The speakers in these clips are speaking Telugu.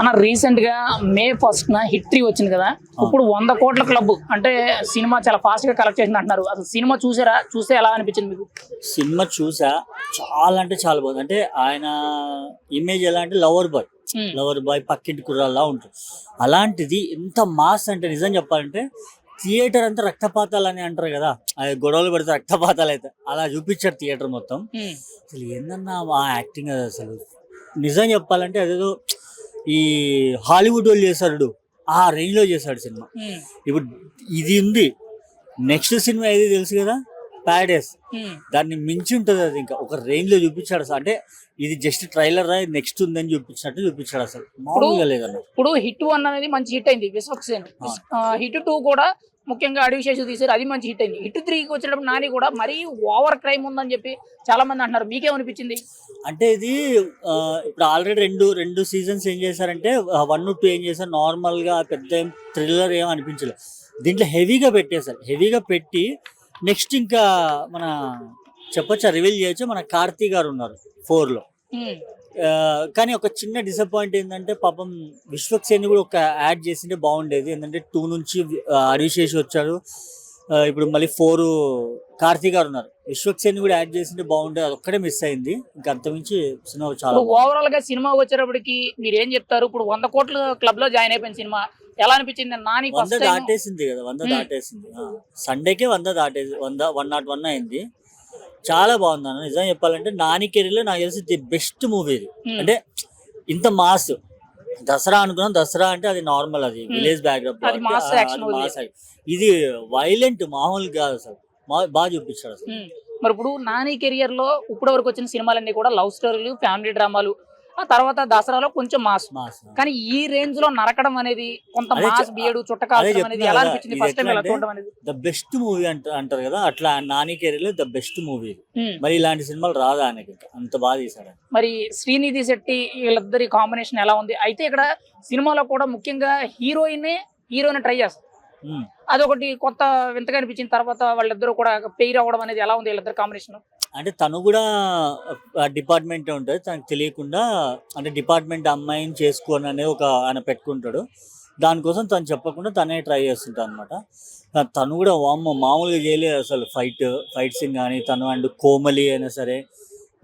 అన్న రీసెంట్గా మే ఫస్ట్ న హిట్ త్రీ వచ్చింది కదా. ఇప్పుడు వంద కోట్ల క్లబ్ అంటే సినిమా చాలా ఫాస్ట్గా కలెక్ట్ చేసింది అంటున్నారు. అసలు సినిమా చూసారా? చూస్తే ఎలా అనిపించింది మీకు? సినిమా చూసా. చాలా అంటే చాలా బాగుంది. అంటే ఆయన ఇమేజ్ ఎలా అంటే lover boy Hmm. Lover boy పక్కింటి కుర్రాల్లా ఉంటుంది. అలాంటిది ఎంత మాస్ అంటే నిజం చెప్పాలంటే థియేటర్ అంతా రక్తపాతాలు అని అంటారు కదా. అది గొడవలు పెడితే రక్తపాతాలు అయితే. అలా చూపించారు థియేటర్ మొత్తం. ఉమ్, అసలు ఏందన్నా ఆ యాక్టింగ్ అది అసలు? నిజం చెప్పాలంటే అదేదో ఈ హాలీవుడ్ వాళ్ళు చేశాడు ఆ రేంజ్లో చేశాడు సినిమా. ఇప్పుడు ఇది ఉంది. నెక్స్ట్ సినిమా ఏది తెలుసు కదా? ప్యాడేస్ ఉమ్. దాన్ని మించి ఉంటుంది అది ఇంకా. ఒక రేంజ్లో చూపించాడు అసలు. అంటే ఇది జస్ట్ ట్రైలర్ నెక్స్ట్ ఉందని చూపించినట్టు చూపించాడు అసలు. మామూలుగా లేదన్న ఇప్పుడు హిట్ వన్ అనేది మంచి హిట్ అయింది. విశ్వక్సేన్ హిట్ టూ కూడా ముఖ్యంగా అడివిశేషు తీసారు అది మంచి హిట్ అయింది. హిట్ త్రీకి వచ్చేటప్పుడు నాని కూడా మరీ ఓవర్ క్రైమ్ ఉందని చెప్పి చాలా మంది అంటున్నారు. మీకేమనిపించింది? అంటే ఇది ఇప్పుడు ఆల్రెడీ రెండు రెండు సీజన్స్ ఏం చేశారంటే వన్ టూ ఏం చేశారు. నార్మల్గా పెద్ద ఏం థ్రిల్లర్ ఏం అనిపించలేదు. దీంట్లో హెవీగా పెట్టేశారు. హెవీగా పెట్టి నెక్స్ట్ ఇంకా మన చెప్పొచ్చా రివీల్ చేయొచ్చు? మన కార్తీ గారు ఉన్నారు ఫోర్లో. ఉమ్, ఆ, కానీ ఒక చిన్న డిసప్పాయింట్ ఏంటంటే పాపం విశ్వక్సేన్ కూడా ఒక యాడ్ చేసింటే బాగుండేది. ఏంటంటే టూ నుంచి హరీష్ వచ్చాడు. ఆ, ఇప్పుడు మళ్ళీ ఫోర్ కార్తీక్ గారు ఉన్నారు. విశ్వక్సేన్ కూడా యాడ్ చేసింటే బాగుండేది అది ఒక్కడే మిస్ అయింది. ఇంకా అంతమించి సినిమా చాలా ఓవరాల్గా సినిమా వచ్చేటప్పటికి మీరు ఏం చెప్తారు? ఇప్పుడు వంద కోట్ల క్లబ్లో జాయిన్ అయిపోయిన సినిమా ఎలా అనిపించింది? నాని వంద దాటేసింది కదా వంద. దాటేసింది. సండేకే వంద దాటేసి వంద వన్ నాట్ వన్ అయింది. చాలా బాగుంది అన్న. నిజం చెప్పాలంటే నాని కెరీర్లో నాకు తెలిసి ది బెస్ట్ మూవీ ఇది. అంటే ఇంత మాస్. దసరా అనుకున్నాం. దసరా అంటే అది నార్మల్ అది. Hmm. Village background. ఇది వైలెంట్ మామూలు కాదు అసలు. బాగా చూపించాడు అసలు. ఉమ్. మరి ఇప్పుడు నాని కెరియర్లో ఇప్పటి వరకు వచ్చిన సినిమాలన్నీ కూడా లవ్ స్టోరీలు ఫ్యామిలీ డ్రామాలు ఆ తర్వాత దసరాలో కొంచెం మాస్ కానీ ఈ రేంజ్లో నరకడం అనేది కొంత మాస్ బియడు చుట్టకాల్చడం అనేది ఎలా అనిపించింది ఇది ఫస్ట్ టైం ఎట్లా ఎలా అంటే- చూడడం అనేది ద బెస్ట్ మూవీ అంట అంటారు కదా అట్లా నాని కెరీర్లో ద బెస్ట్ మూవీ. మరి ఇలాంటి సినిమాలు రాదా ఆయనకి ఇంకా. అంత బాగా తీసాడు. మరి శ్రీనిధి శెట్టి వీళ్ళిద్దరి కాంబినేషన్ ఎలా ఉంది అయితే ఇక్కడ సినిమాలో కూడా ముఖ్యంగా హీరోయిన్ హీరోయిన్ ట్రై చేస్తారు. అదొకటి కొత్త వింతగా అనిపించిన తర్వాత వాళ్ళిద్దరూ కూడా పెయిర్ అవ్వడం అనేది ఎలా ఉంది వీళ్ళిద్దరు కాంబినేషన్ అంటే తను కూడా డిపార్ట్మెంట్ ఉంటుంది. తనకు తెలియకుండా అంటే డిపార్ట్మెంట్ అమ్మాయిని చేసుకోని అనేది ఒక ఆయన పెట్టుకుంటాడు. దానికోసం తను చెప్పకుండా తనే ట్రై చేస్తుంటాడు అనమాట తను కూడా వామ్మ మామూలుగా చేయలేదు అసలు ఫైట్ ఫైట్ సీన్ కానీ తను అండ్ కోమలి అయినా సరే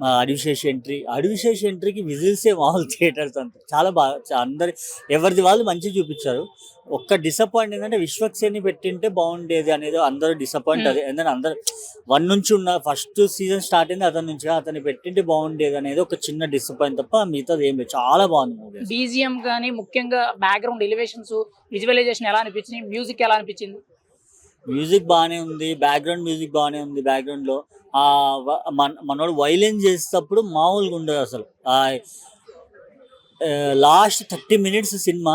అడివిశేష్ ఎంట్రీ అడివిశేష్ ఎంట్రీకి విజిల్సే మామూలు థియేటర్స్ అంత. చాలా బాగా అందరి ఎవరిది వాళ్ళు మంచిగా చూపించారు. ఒక్క డిసప్పాయింట్ ఏంటంటే విశ్వక్సేని పెట్టింటే బాగుండేది అనేది అందరూ డిసప్పాయింట్ Hmm. అది. ఎందుకంటే అందరు వన్ నుంచి ఉన్న ఫస్ట్ సీజన్ స్టార్ట్ అయింది అతని నుంచి అతన్ని పెట్టింటే బాగుండేది అనేది ఒక చిన్న డిసప్పాయింట్ తప్ప మిగతాది ఏం లేదు. చాలా బాగుంది మూవీ బీజిఎం కానీ ముఖ్యంగా బ్యాక్గ్రౌండ్ ఎలివేషన్స్ విజువలైజేషన్ ఎలా అనిపించింది మ్యూజిక్ ఎలా అనిపించింది? మ్యూజిక్ బాగానే ఉంది. బ్యాక్గ్రౌండ్ మ్యూజిక్ బాగానే ఉంది బ్యాక్గ్రౌండ్లో. ఆ మన మనోడు వైలెన్స్ చేసేటప్పుడు మామూలుగా ఉండదు అసలు. లాస్ట్ థర్టీ మినిట్స్ సినిమా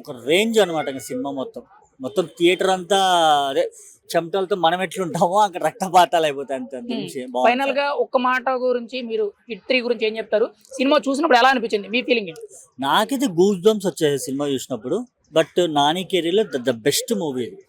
ఒక రేంజ్ అనమాట ఇంకా సినిమా మొత్తం. మొత్తం థియేటర్ అంతా అదే చెమటలతో మనం ఎట్లుంటామో అక్కడ రక్తపాతాలు అయిపోతాయి అంతే ఫైనల్గా ఒక్క మాట గురించి మీరు హిట్ త్రీ గురించి ఏం చెప్తారు? సినిమా చూసినప్పుడు ఎలా అనిపించింది? మీ ఫీలింగ్ నాకైతే గూస్ బంప్స్ వచ్చాయి సినిమా చూసినప్పుడు బట్ నాని కెరీర్లో ద బెస్ట్ మూవీ ఇది.